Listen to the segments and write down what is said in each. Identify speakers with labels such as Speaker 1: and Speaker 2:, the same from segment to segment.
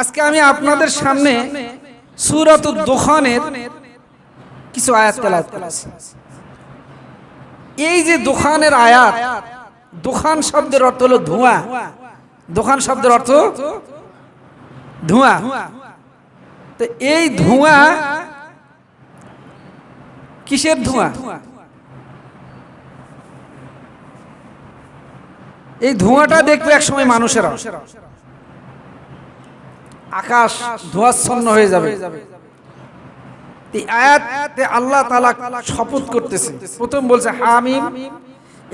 Speaker 1: আজকে আমি আপনাদের সামনে সুরত দোকানের কিছু আয়াত তেলাওয়াত করেছি। এই যে দোকানের আয়াত দোকান শব্দের অর্থ হলো ধোঁয়া। দোকান শব্দের অর্থ ধোঁয়া। তো এই ধোঁয়া কিসের ধোঁয়া? এই ধোঁয়াটা দেখবে এক সময় মানুষেরা আকাশ ধোঁয়াচ্ছন্ন হয়ে যাবে। আল্লাহ শপথ করতেছে। প্রথম বলছে হামিম।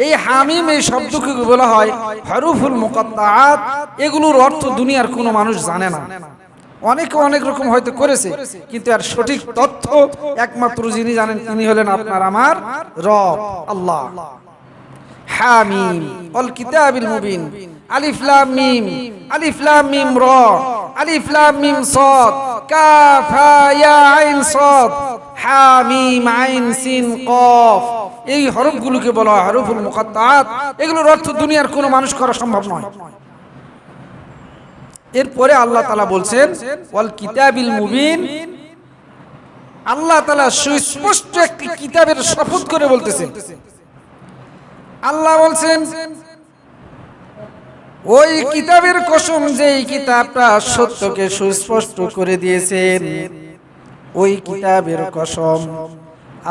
Speaker 1: এই হামিম এই শব্দকে বলা হয় হরুফুল মুকদ্দাত এগুলোর অর্থ দুনিয়ার কোনো মানুষ জানে না। অনেকে অনেক রকম হয়তো করেছে, কিন্তু আর সঠিক তথ্য একমাত্র যিনি জানেন তিনি হলেন আপনার আমার রব, আল্লাহ। হামিম, অল কিতাবিল মুবিন। আলিফ লাম মিম, আলিফ লাম মিম র, আলিফ লাম মিম সাদ, কাফ ইয়া আইন সাদ, হামিম আইন সিন কফ। এই হরফগুলোকে বলা হয় হরফুল মুকাত্তাত। এগুলোর অর্থ দুনিয়ার কোনো মানুষ করা সম্ভব নয়। এরপরে আল্লাহ তালা বলছেন, ওয়াল কিতাবিল মুবিন। আল্লাহ তালা সুস্পষ্ট একটি কিতাবের শপথ করে বলতেছেন। আল্লাহ বলছেন, ওই কিতাবের কসম যে কিতাবটা সত্যকে সুস্পষ্ট করে দিয়েছেন, ওই কিতাবের কসম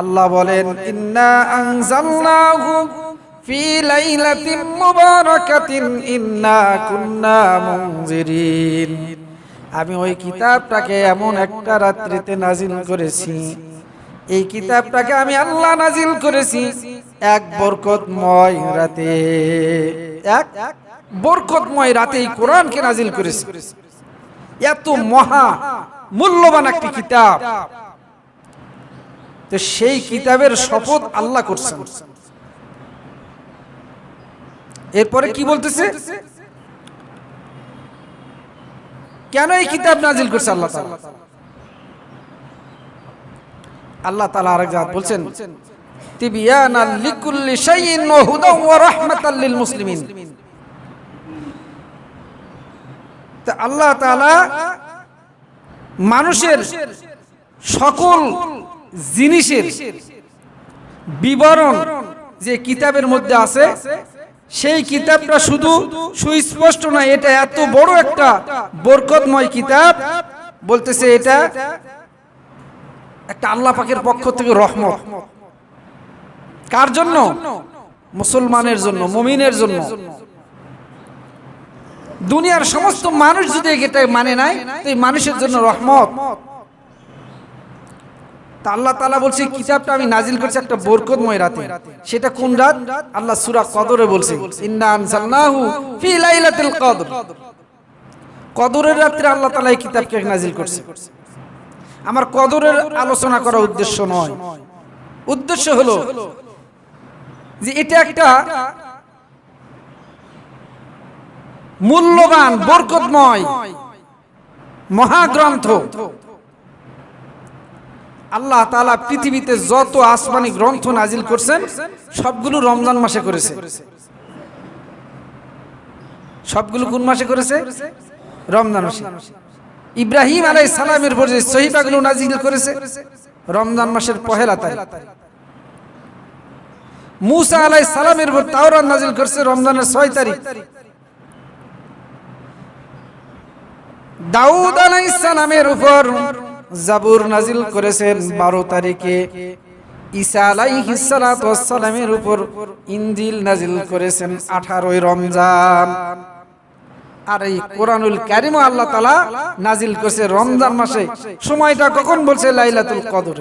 Speaker 1: আল্লাহ বলেন, ইন্না আনজালনাহু ফি লাইলাতিন মুবারাকাতিন, ইন্না কুন্না মুনজিরিন। আমি ওই কিতাবটাকে এমন একটা রাত্রিতে নাজিল করেছি, এই কিতাবটাকে আমি আল্লাহ নাজিল করেছি। এক বরকতময় রাতে। এক বরকতময় রাতে এই কোরআনকে নাজিল করেছি। এত মহা মূল্যবান একটি কিতাব। তো সেই কিতাবের শপথ আল্লাহ করছেন। এরপরে কি বলতেছে? কেন এই কিতাব নাজিল করছে আল্লাহ আল্লাহ তাআলা আরেক বলছেন আল্লাহ মানুষের সকল জিনিসের বিবরণ যে কিতাবের মধ্যে আছে, সেই কিতাবটা শুধু সুস্পষ্ট নয়, এটা এত বড় একটা বরকতময় কিতাব, বলতেছে এটা একটা আল্লাহ পাকের পক্ষ থেকে রহমত। কার জন্য? মুসলমানের জন্য মমিনের জন্য। দুনিয়ার সমস্ত মানুষ যদি এটা মানে নাই তো এই মানুষের জন্য রহমত। তা আল্লাহ তালা বলছে কিতাবটা আমি নাজিল করছি একটা বরকতময় রাতে। সেটা কোন রাত? আল্লাহ সূরা কদরে বলছে কদর। কদরের রাত্রে আল্লাহ তাআলা এই কিতাবকে নাজিল করছে। আমার কদরের আলোচনা করা উদ্দেশ্য নয়। উদ্দেশ্য হলো যে এটা একটা মূল্যবান, বরকতময় মহাগ্রন্থ। আল্লাহ তালা পৃথিবীতে যত আসমানি গ্রন্থ নাজিল করছেন, সবগুলো রমজান মাসে করেছে। সবগুলো কোন মাসে করেছে? রমজান মাসে। ইব্রাহিম আলাই সালামের পর যে সহিবাগুলো নাজিল করেছে, রমজান মাসের পহেলা তারিখ। মুসা আলাই সালামের উপর তাওরাত নাজিল করছে রমজানের ছয় তারিখ। দাউদ আলাই সালামের উপর জাবুর নাজিল করেছেন বারো তারিখে। ইসা আলাই সালাতু সালামের উপর ইন্দিল নাজিল করেছেন আঠারোই রমজান। আর এই কোরআনুল কারিম আল্লাহ তালা নাজিল করছে রমজান মাসে। সময়টা কখন বলছে? লাইলাতুল কদর।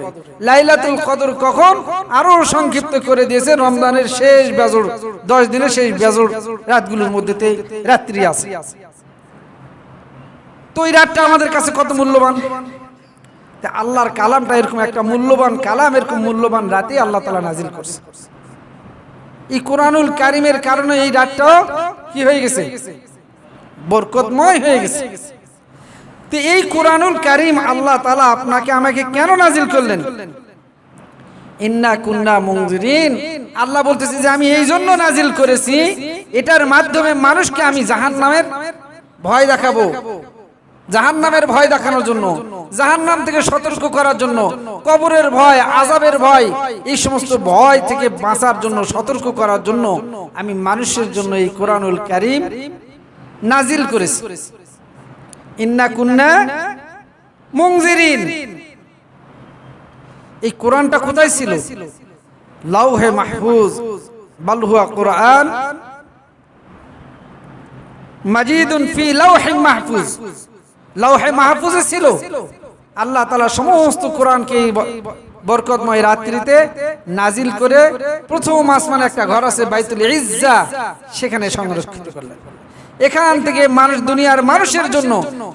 Speaker 1: লাইলাতুল কদর কখন? আরও সংক্ষিপ্ত করে দিয়েছে রমজানের শেষ বেজর। দশ দিনের শেষ বেজর। রাতগুলোর মধ্যে রাত্রি আছে। তো এই রাতটা আমাদের কাছে কত মূল্যবান? আল্লাহর কালামটা এরকম একটা মূল্যবান কালাম, এরকম মূল্যবান রাতে আল্লাহ তালা নাজিল করছে। এই কোরআনুল কারিমের কারণে এই রাতটাও কি হয়ে গেছে? বরকতময় হয়ে গেছে। তো এই কোরআনুল কারিম আল্লাহ তালা আপনাকে আমাকে কেন নাজিল করলেন? ইন্না কুন্না মুংজিরিন আল্লাহ বলতেছে যে আমি এই জন্য নাজিল করেছি, এটার মাধ্যমে মানুষকে আমি জাহান নামের ভয় দেখাবো। জাহান্নামের ভয় দেখানোর জন্য, জাহান্নাম থেকে সতর্ক করার জন্য, কবরের ভয় আজাবের ভয়, এই সমস্ত ভয় থেকে বাঁচার জন্য, সতর্ক করার জন্য আমি মানুষের জন্য এই কোরআনুল কারিম নাজিল করেছি। ইন্না কুন্না মুংজিরিন এই কোরআনটা কোথায় ছিল? লাউহে মাহফুজ বালহুয়া কোরআন। মাজিদুন ফি লাউহে মাহফুজ। লাউহে মাহফুজে ছিল। আল্লাহ তাআলা সমস্ত কোরআনকে বরকতময় রাত্রিতে নাজিল করে প্রথম আসমানে একটা ঘর আছে বাইতুল ইজ্জা সেখানে সংরক্ষিত করলেন। এখান থেকে মানুষ দুনিয়ার মানুষের জন্য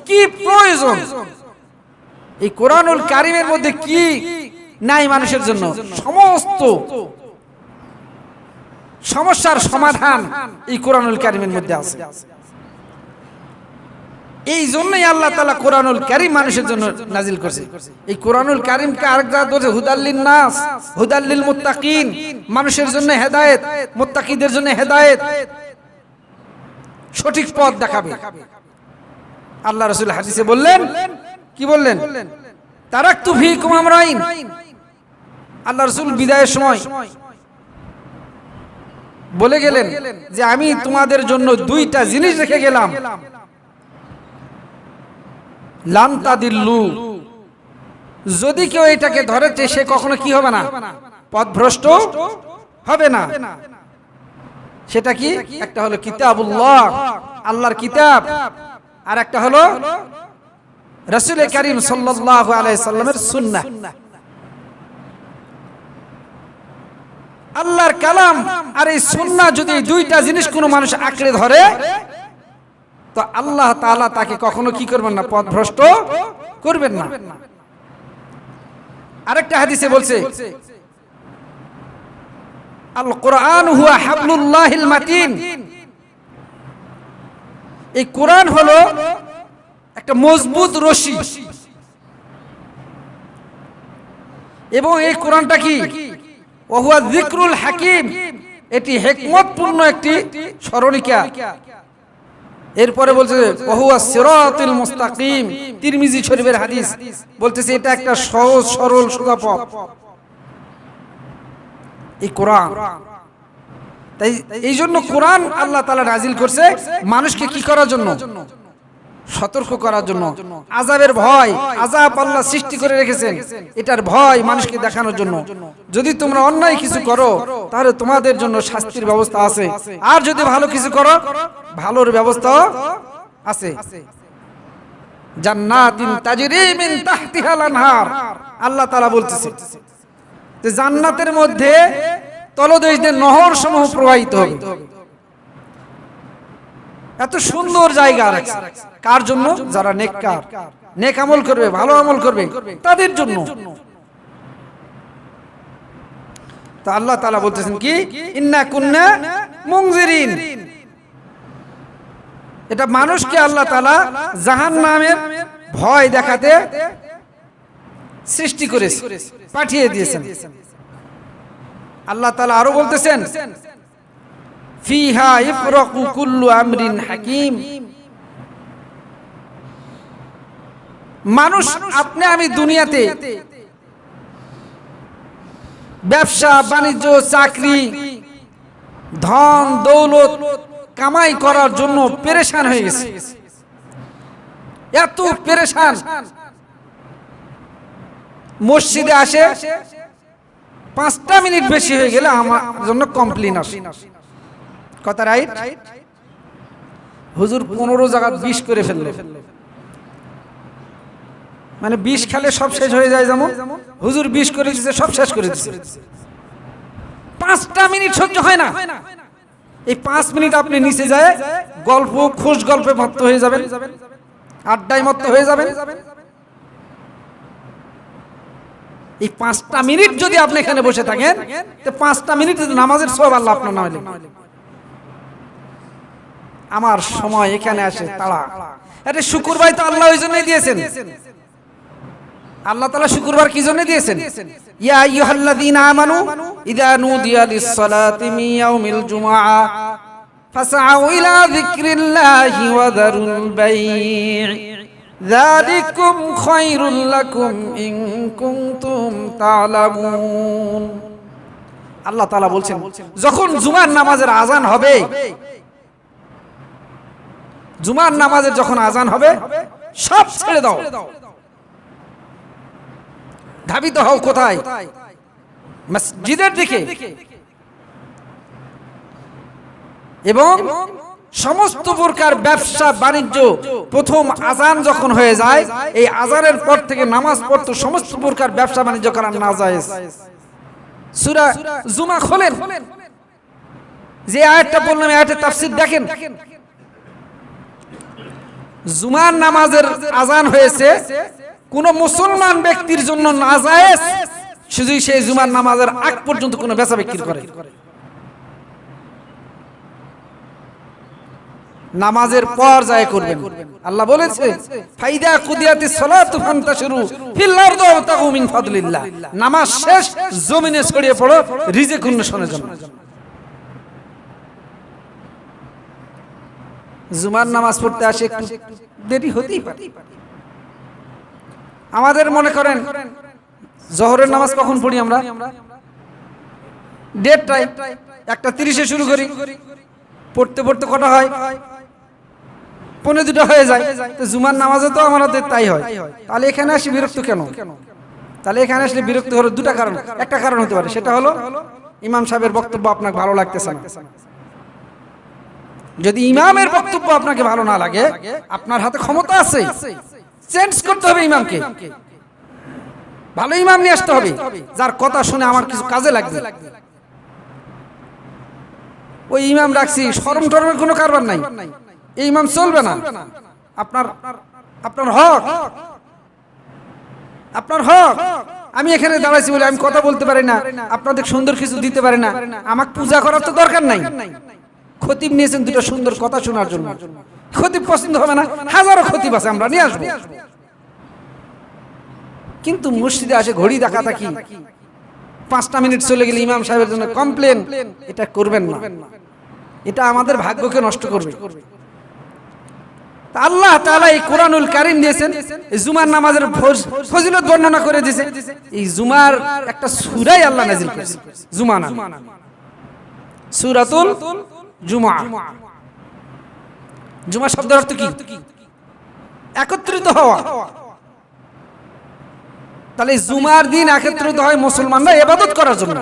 Speaker 1: কি প্রয়োজন? এই কোরআনুল কারিমের মধ্যে কি নাই মানুষের জন্য? সমস্ত সমস্যার সমাধান এই কোরআনুল কারিমের মধ্যে আছে। এই জন্যই আল্লাহ তালা কোরআনুল কারিম মানুষের জন্য নাজিল করছে। এই কোরআনুল কারিমকে আরেক জায়গা ধরছে হুদাল্লিন নাস হুদাল্লিল মুত্তাকিন মানুষের জন্য হেদায়েত, মুত্তাকিদের জন্য হেদায়েত। সঠিক পথ দেখাবে। আল্লাহ রসুল হাদিসে বললেন, কি বললেন? তারাক্তু ফিকুম আমরাইন। আল্লাহ রসুল বিদায়ের সময় বলে গেলেন যে আমি তোমাদের জন্য দুইটা জিনিস রেখে গেলাম। লান্তা দিল্লু যদি কেউ এটাকে ধরেছে, সে কখনো কি হবে না? পথভ্রষ্ট হবে না। সেটা কি? একটা হলো কিতাবুল্লাহ আল্লাহর কিতাব। আর একটা হলো রসুল করিম সাল্লামের সুন্নাহ। আল্লাহর কালাম আর এই সুন্নাহ যদি দুইটা জিনিস কোনো মানুষ আঁকড়ে ধরে তো আল্লাহ তাআলা তাকে কখনো কি করবেন না? পথ ভ্রষ্ট করবেন না। আরেকটা হাদিসে বলছে আল কোরআন হুয়া মাতিন। এই কোরআন একটা মজবুত রশি। এবং এই কোরআনটা কি? ওহুয়া যিকরুল হাকিম। এটি হেকমতপূর্ণ একটি স্মরণিকা। এরপরে বলছে ওহুয়া সিরাতুল মুস্তাকিম। তিরমিজি শরীফের হাদিস বলতেছে, এটা একটা সহজ, সরল সোজা পথ এই কোরআন। তাই এই জন্য কোরআন আল্লাহ তাআলা নাজিল করছে মানুষকে কি করার জন্য? সতর্ক করার জন্য। আজাবের ভয় আজাব আল্লাহ সৃষ্টি করে রেখেছেন। এটার ভয় মানুষকে দেখানোর জন্য। যদি তোমরা অন্যায় কিছু করো, তাহলে তোমাদের জন্য শাস্তির ব্যবস্থা আছে। আর যদি ভালো কিছু করো, ভালোর ব্যবস্থা আছে। জান্নাতিন তাজরি মিন তাহতিহাল আনহার। আল্লাহ তাআলা বলতেছে যে জান্নাতের মধ্যে তলদেশ দিয়ে নহর সমূহ প্রবাহিত হবে। এত সুন্দর জায়গা রাখছে কার জন্য? যারা নেককার। নেক আমল করবে, ভালো আমল করবে, তাদের জন্য। তা আল্লাহ তাআলা বলতেছেন কি? ইন্না কুন্না মুনজিরিন। এটা মানুষকে আল্লাহ তাআলা জাহান্নামের ভয় দেখাতে সৃষ্টি করেছে পাঠিয়ে দিয়েছেন। আল্লাহ তাআলা আরও বলতেছেন ফিহা ইফরাকু কুল্লু আমরিন হাকিম। মানুষ আপনি আমি দুনিয়াতে ব্যবসা বাণিজ্য চাকরি ধন দৌলত কামাই করার জন্য পেরেশান হয়ে গেছে। এত পেরেশান। মসজিদে আসে, পাঁচটা মিনিট বেশি হয়ে গেলে আমার জন্য কমপ্লেন আসে। কথা রাইট? হুজুর পনেরো জায়গা বিষ করে ফেলল। মানে বিষ খেলে সব শেষ হয়ে যায় যেমন, হুজুর বিষ করে দিচ্ছে সব শেষ করে দিচ্ছে পাঁচটা মিনিট সহ্য হয় না। এই পাঁচ মিনিট আপনি নিচে যায়, গল্প, খুশ গল্পে মত্ত হয়ে যাবেন। আড্ডায় মত্ত হয়ে যাবেন। এই পাঁচটা মিনিট যদি আপনি এখানে বসে থাকেন পাঁচটা মিনিট নামাজের সব আল্লাহ আপনার না আমার সময় এখানে আসে তারা এটা শুকুরবার তো আল্লাহ ওই জন্যই দিয়েছেন। আল্লাহ তালা শুক্রবার কি জন্য দিয়েছেন? ইয়া আইয়ুহাল্লাযীনা আমানু ইযা নুদিয়া লিস-সালাতি মিন ইয়াউমিল জুমআ ফাসআউ ইলা যিকরিল্লাহি ওয়া দারুল বাই' যালিকুম খায়রুল লাকুম ইন কুনতুম তা'লামুন আল্লাহ তাআলা বলছেন যখন জুমার নামাজের আজান হবে জুমার নামাজের যখন আজান হবে সব ছেড়ে দাও। ধাবিত হও কোথায়? মসজিদের দিকে। এবং সমস্ত প্রকার ব্যবসা বাণিজ্য প্রথম আজান যখন হয়ে যায়, এই আজানের পর থেকে নামাজ পড়তো সমস্ত প্রকার ব্যবসা বাণিজ্য করা না যায় সুরা জুমা খোলেন। যে আয়াতটা বললাম আয়াতের তাফসীর দেখেন। জুমার নামাজের আজান হয়েছে, কোন মুসলমান ব্যক্তির জন্য না যায় শুধু সেই জুমার নামাজের আগ পর্যন্ত কোনো বেচা বিক্রি করে। নামাজের পর যায় করবেন। আল্লাহ বলেছে, ফাইদা কুদিয়াতি সালাতু ফান্তাশিরু ফিল আরদি ওয়াবতাগু মিন ফাদলিল্লাহ। নামাজ শেষ, জমিনে ছড়িয়ে পড়ো, রিজিক অন্বেষণের জন্য। জুমার নামাজ পড়তে আসে একটু দেরি হতেই পারে। আমাদের মনে করেন, জহরের নামাজ কখন পড়ি আমরা? দেড়টায়, একটা তিরিশে শুরু করি। পড়তে পড়তে কটা হয়? পনেরো দুটো হয়ে যায় জুমার নামাজে তো আমাদের তাই হয়। তাহলে এখানে আসি বিরক্ত কেন? তাহলে এখানে আসলে বিরক্ত হলো দুটা কারণ, একটা কারণ হতে পারে, সেটা হলো ইমাম সাহেবের বক্তব্য আপনাকে ভালো লাগতেছে না। যদি ইমামের বক্তব্য আপনাকে ভালো না লাগে, আপনার হাতে ক্ষমতা আছে চেঞ্জ করতে হবে ইমামকে। ভালো ইমাম নিয়ে আসতে হবে, যার কথা শুনে আমার কিছু কাজে লাগবে। ওই ইমাম রাখছি শরম টরমের কোনো কারবার নাই। এই ইমাম চলবে না। আপনার আপনার হক। আপনার হক। আমি এখানে দাঁড়াইছি বলে আমি কথা বলতে পারি না। আপনাদের সুন্দর কিছু দিতে পারি না। আমাকে পূজা করার তো দরকার নাই। খতিব নিয়েছেন দুটো সুন্দর কথা শোনার জন্য। খতিব পছন্দ হবে না। হাজারো খতিব আছে, আমরা নিয়ে আসব। কিন্তু মসজিদে আসে ঘড়ি দেখা থাকি পাঁচটা মিনিট চলে গেলে ইমাম সাহেবের জন্য কমপ্লেন। এটা করবেন না। এটা আমাদের ভাগ্যকে নষ্ট করবে। আল্লাহ তাআলা এই কোরআনুল কারীম দিয়েছেন, এই জুমার নামাজের ফজ- ফজিলত বর্ণনা করে দিয়েছে। এই জুমার একটা সূরাই আল্লাহ নাযিল করেছে জুমা নাম। সূরাতুল জুমা। জুমা শব্দের অর্থ কি? একত্রিত হওয়া। তাহলে জুমার দিন একত্রিত হয় মুসলমানরা এবাদত করার জন্য।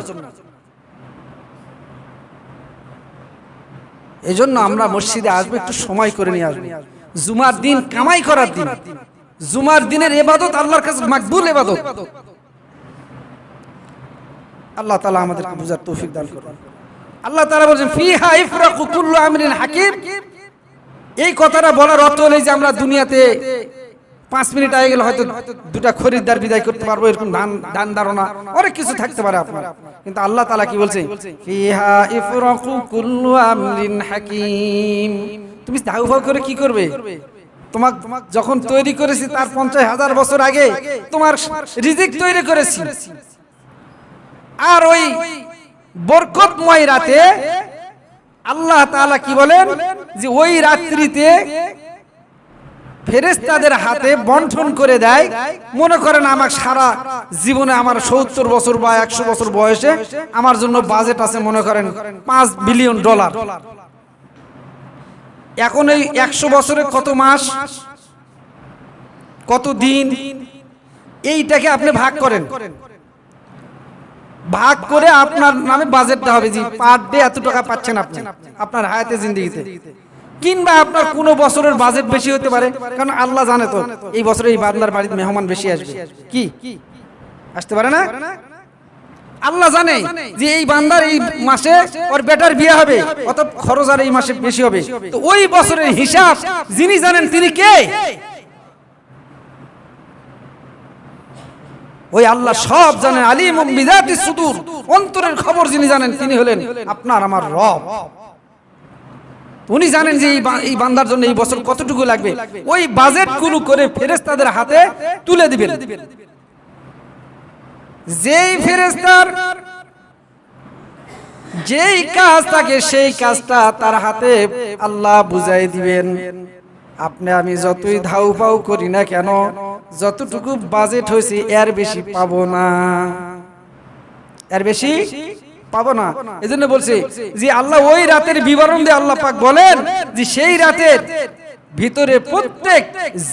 Speaker 1: এই জন্য আমরা মসজিদে আসব, একটু সময় করে নিয়ে আসব। জুমার দিন কামাই করার দিন। জুমার দিনের এবাদত আল্লাহর কাছে মাকবুল এবাদত। আল্লাহ তাআলা আমাদেরকে বুঝার তৌফিক দান করুন। আল্লাহ তাআলা বলেন ফিহা ইফরাকু কুল্লু আমরিন হাকিম। এই কথাটা বলার অর্থ হলো যে আমরা দুনিয়াতে পাঁচ মিনিট আগে গেলে হয়তো দুটা খরিদ্দার বিদায় করতে পারব, এরকম ধান ধান ধারণা, অনেক কিছু থাকতে পারে আপনার। কিন্তু আল্লাহ তাআলা কি বলছে ফিহা ইফরাকু কুল্লু আমরিন হাকিম। তুমি দাউ ফাউ করে কি করবে? তোমাক যখন তৈরি করেছি তার পঞ্চাশ হাজার বছর আগে, তোমার রিজিক তৈরি করেছি। আর ওই বরকতময় রাতে আল্লাহ তাআলা কি বলেন? যে ওই রাত্রিতে ফেরেস্তাদের হাতে বন্টন করে দেয়। মনে করেন আমার সারা জীবনে আমার সত্তর বছর বা একশো বছর বয়সে আমার জন্য বাজেট আছে, মনে করেন পাঁচ বিলিয়ন ডলার। এখন এই একশো বছরে কত মাস? কত দিন? এইটাকে আপনি ভাগ করেন। ভাগ করে আপনার নামে বাজেটটা হবে জি পার ডে এত টাকা পাচ্ছেন আপনি আপনার হায়াতে জিন্দিগিতে। কিংবা আপনার কোনো বছরের বাজেট বেশি হতে পারে কারণ আল্লাহ জানে তো এই বছরে এই বান্দার বাড়িতে মেহমান বেশি আসবে। কি? আসতে পারে না? আল্লাহ জানে যে এই বান্দার এই মাসে ওর বেটার বিয়ে হবে অত খরচ আর এই মাসে বেশি হবে। তো ওই বছরের হিসাব যিনি জানেন তিনি কে? ওই আল্লাহ সব জানেন আলিম বিজাতি সুদূর। অন্তরের খবর যিনি জানেন তিনি হলেন আপনার আমার রব। উনি জানেন যে এই বান্দার জন্য এই বছর কতটুকু লাগবে। ওই বাজেটগুলো করে ফেরেস্তাদের হাতে তুলে দিবেন। যেই ফেরেস্তার যেই কাজ থাকে সেই কাজটা তার হাতে আল্লাহ বুঝাই দিবেন। আপনি আমি যতই ধাউ পাউ করি না কেন, যতটুকু বাজেট হয়েছে এর বেশি পাবো না। এর বেশি পাবো না। এজন্য বলছে যে আল্লাহ ওই রাতের বিবরণ দিয়ে আল্লাহ পাক বলেন যে সেই রাতের ভিতরে প্রত্যেক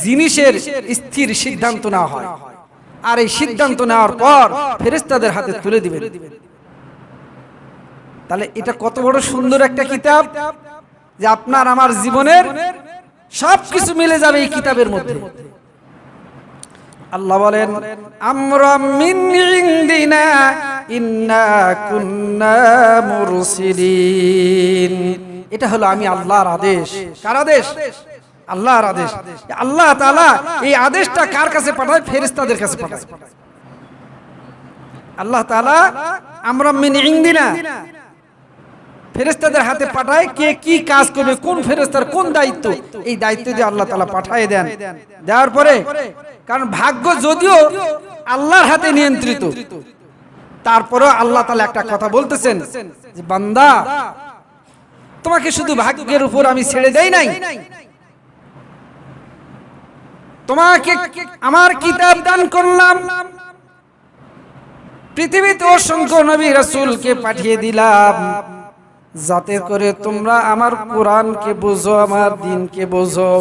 Speaker 1: জিনিসের স্থির সিদ্ধান্ত না হয়। আর এই সিদ্ধান্ত নেওয়ার পর ফেরেশতাদের হাতে তুলে দিবেন। তাহলে এটা কত বড় সুন্দর একটা কিতাব যে আপনার আমার জীবনের সবকিছু মিলে যাবে এই কিতাবের মধ্যে। আল্লাহ বলেন আমরা মিন ইনদিনা ইন্না কুন্না মুরসিলিন। এটা হলো আমি আল্লাহর আদেশ। কার আদেশ? আল্লাহর আদেশ। আল্লাহ তালা এই আদেশটা কার কাছে পাঠায়? ফেরেশতাদের কাছে পাঠায়। আল্লাহ তালা আমরা মিন ইনদিনা ফেরেস্তাদের হাতে পাঠায় কে কি কাজ করবে কোন ফেরেস্তার কোন দায়িত্ব? এই দায়িত্ব দিয়ে আল্লাহ তালা পাঠায় দেন। দেওয়ার পরে কারণ ভাগ্য যদিও আল্লাহর হাতে নিয়ন্ত্রিত তারপরেও আল্লাহ তালা একটা কথা বলতেছেন যে বান্দা তোমাকে শুধু ভাগ্যের উপর আমি ছেড়ে দেই নাই তোমাকে আমার কিতাব দান করলাম। পৃথিবীতে অসংখ্য নবী রাসূলকে পাঠিয়ে দিলাম। যাতে করে তোমরা আমার কোরআনকে বোঝো, আমার দিনকে বোঝো।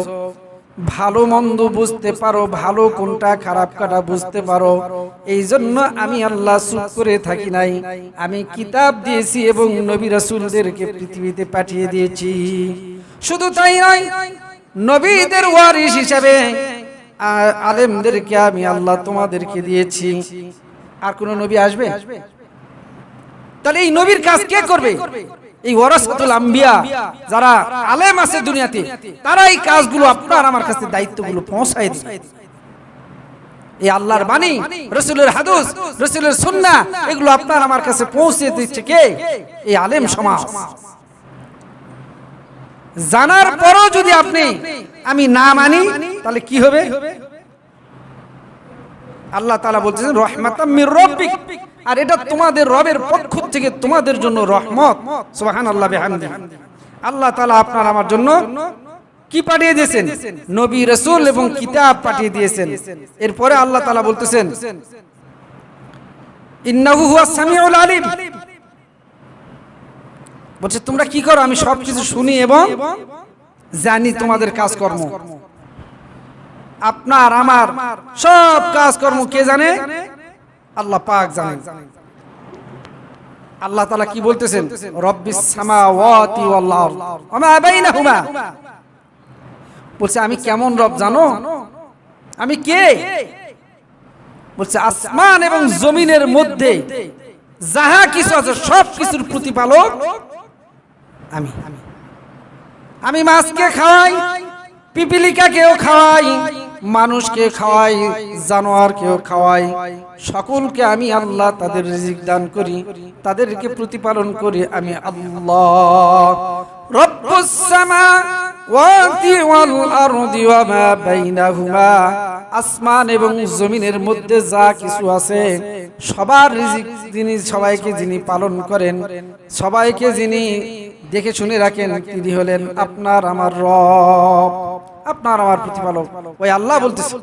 Speaker 1: ভালো মন্দ বুঝতে পারো, ভালো কোনটা খারাপ কাটা বুঝতে পারো। এই জন্য আমি আল্লাহ চুপ করে থাকি নাই। আমি কিতাব দিয়েছি এবং নবী রাসূলদেরকে পৃথিবীতে পাঠিয়ে দিয়েছি। শুধু তাই নয়, নবীদের ওয়ারিস হিসাবে আলেমদেরকে আমি আল্লাহ তোমাদেরকে দিয়েছি। আর কোন নবী আসবে? তাহলে এই নবীর কাজ কে করবে? এই ওয়ারাসাতুল আম্বিয়া যারা আলেম আছে দুনিয়াতে, তারা এই কাজগুলো আপনার আমার কাছে দায়িত্বগুলো পৌঁছায় এই আল্লাহর বাণী, রসুলের হাদুস, রসুলের সুন্নাহ, এগুলো আপনার আমার কাছে পৌঁছে দিচ্ছে কে? এই আলেম সমাজ। জানার পরও যদি আপনি আমি না মানি তাহলে কি হবে? আল্লাহ তাআলা বলতেছেন রহমাতাম রব্বিক। আর এটা তোমাদের রবের পক্ষ থেকে তোমাদের জন্য রহমত। বিহামদি। আল্লাহ তাআলা আপনার আমার জন্য কি পাঠিয়ে দিয়েছেন? নবী রসুল এবং কিতাব পাঠিয়ে দিয়েছেন। এরপরে আল্লাহ তালা বলতেছেন ইন্নাহু হুয়াস সামিউল আলিম। বলছে, তোমরা কি করো? আমি সবকিছু শুনি এবং জানি তোমাদের কাজকর্ম। আপনার, আমার সব কাজকর্ম কে জানে? আল্লাহ পাক জানেন। আল্লাহ তাআলা কি বলতেছেন? বলছে, আমি কেমন রব জানো? আমি কে? বলছে, আসমান এবং জমিনের মধ্যে যাহা কিছু আছে সব কিছুর প্রতিপালক আমি আমি। মাছকে খাওয়াই, পিপিলিকাকেও খাওয়াই, মানুষকে খাওয়াই, জানোয়ারকেও খাওয়াই। সকলকে আমি আল্লাহ তাদের রিজিক দান করি, তাদেরকে প্রতিপালন করি আমি আল্লাহ। রব্বুস ওয়া আসমান এবং জমিনের মধ্যে যা কিছু আছে, সবার রিজিক যিনি, সবাইকে যিনি পালন করেন, সবাইকে যিনি দেখে শুনে রাখেন, তিনি হলেন আপনার আমার রব, আপনার আমার প্রতিপালক। ওই আল্লাহ বলতেছে,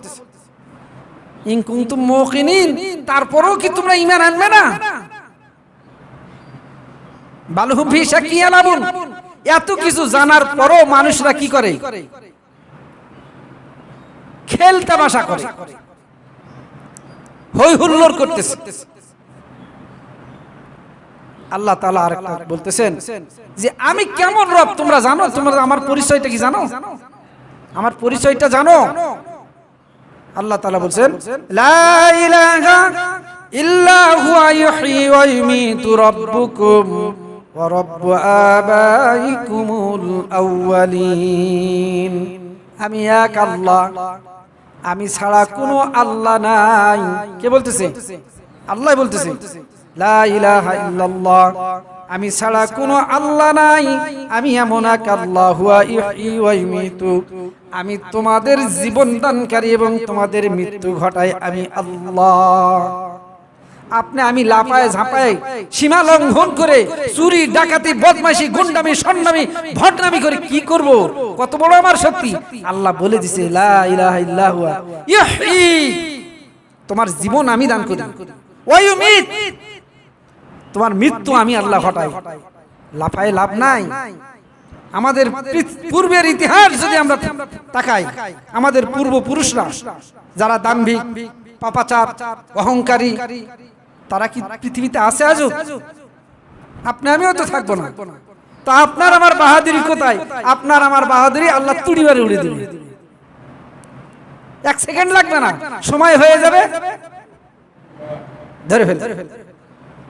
Speaker 1: ইন মুকিনিন তারপরেও কি তোমরা ঈমান আনবে না? এত কিছু জানার পরও মানুষরা কি করে? খেল তামাশা করে। হই হুল্লোড় করতেছে। আল্লাহ তাআলা আরেকটা বলতেছেন যে, আমি কেমন রব, তোমরা জানো? তোমরা আমার পরিচয়টা কি জানো? আমার পরিচয়টা জানো? আল্লাহ তালা বলছেন আমি এক আল্লাহ, আমি ছাড়া কোনো আল্লাহ নাই। কে বলতেছে? আল্লাহ বলতেছে। লা আমি ছাড়া কোনো আল্লাহ নাই। আমি এমন এক আল্লাহ আমি তোমাদের জীবন দানকারী এবং তোমাদের মৃত্যু ঘটাই আমি আল্লাহ। আপনি আমি লাফায় ঝাঁপায় সীমা লঙ্ঘন করে চুরি, ডাকাতি বদমাইশি গুন্ডামি, সন্নামি ভটনামি করে কি করব? কত বড় আমার শক্তি? আল্লাহ বলে দিছে, লা। তোমার জীবন আমি দান করি। তোমার মৃত্যু আমি আল্লাহ ঘটাই। লাফায় লাভ নাই। আমাদের পূর্বের ইতিহাস যদি আমরা তাকাই, আমাদের পূর্বপুরুষরা যারা দাম্ভিক, পাপাচার, অহংকারী, তারা কি পৃথিবীতে আছে আজও? আপনি আমিও তো থাকব না। তা আপনার আমার বাহাদুরি কোথায়? আপনার আমার বাহাদুরি আল্লাহ তুড়িবারে উড়ে দিবে। এক সেকেন্ড লাগবে না। সময় হয়ে যাবে। ধরে ফেল।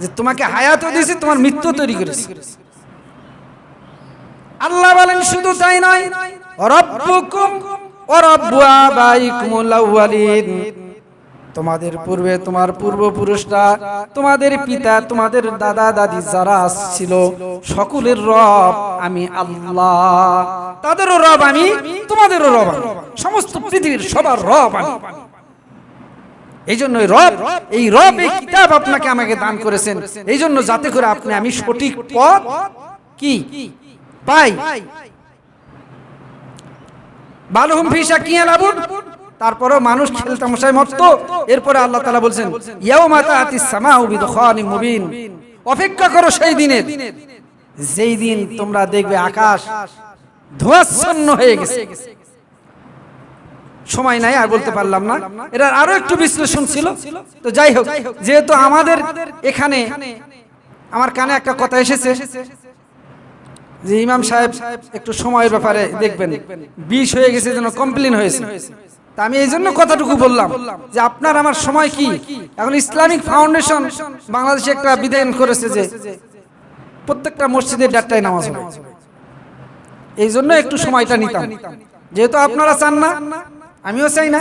Speaker 1: যে তোমাকে হায়াতও দিয়েছি, তোমার মৃত্যু তৈরি করেছি। আল্লাহ বলেন, শুধু তাই নয় তোমাদের পূর্বে তোমার পূর্বপুরুষরা, তোমাদের পিতা, তোমাদের দাদা, দাদি যারা ছিল সকলের রব আমি আল্লাহ। তাদেরও রব আমি, তোমাদেরও রব আমি। সমস্ত পৃথিবীর সবার রব আমি। এই জন্য রব, এই রব, এই কিতাব আপনাকে আমাকে দান করেছেন। এই জন্য যাতে করে আপনি আমি সঠিক পথ কি পাই। বালহুম ফিসা তারপরেও মানুষ মরত। এরপরে আল্লাহ তাআলা বলছেন, ইয়াউমা তাআতিস সামাউ বিদখানিম মুবিন। অপেক্ষা করো সেই দিনের, যেই দিন তোমরা দেখবে আকাশ ধোঁয়াচ্ছন্ন হয়ে গেছে। সময় নাই, আর বলতে পারলাম না। এটার আরও একটু বিশ্লেষণ ছিল। তো যাই হোক, যেহেতু আমাদের এখানে আমার কানে একটা কথা এসেছে, যে ইমাম সাহেব একটু সময়ের ব্যাপারে দেখবেন, বিষ হয়ে গেছে যেন কমপ্লেন হয়েছে। তা আমি এই জন্য কথাটুকু বললাম, যে আপনার আমার সময় কি? এখন ইসলামিক ফাউন্ডেশন বাংলাদেশে একটা বিধান করেছে যে প্রত্যেকটা মসজিদের ডাক্তায় নামাজ এই জন্য একটু সময়টা নিতাম। যেহেতু আপনারা চান না আমিও চাই না।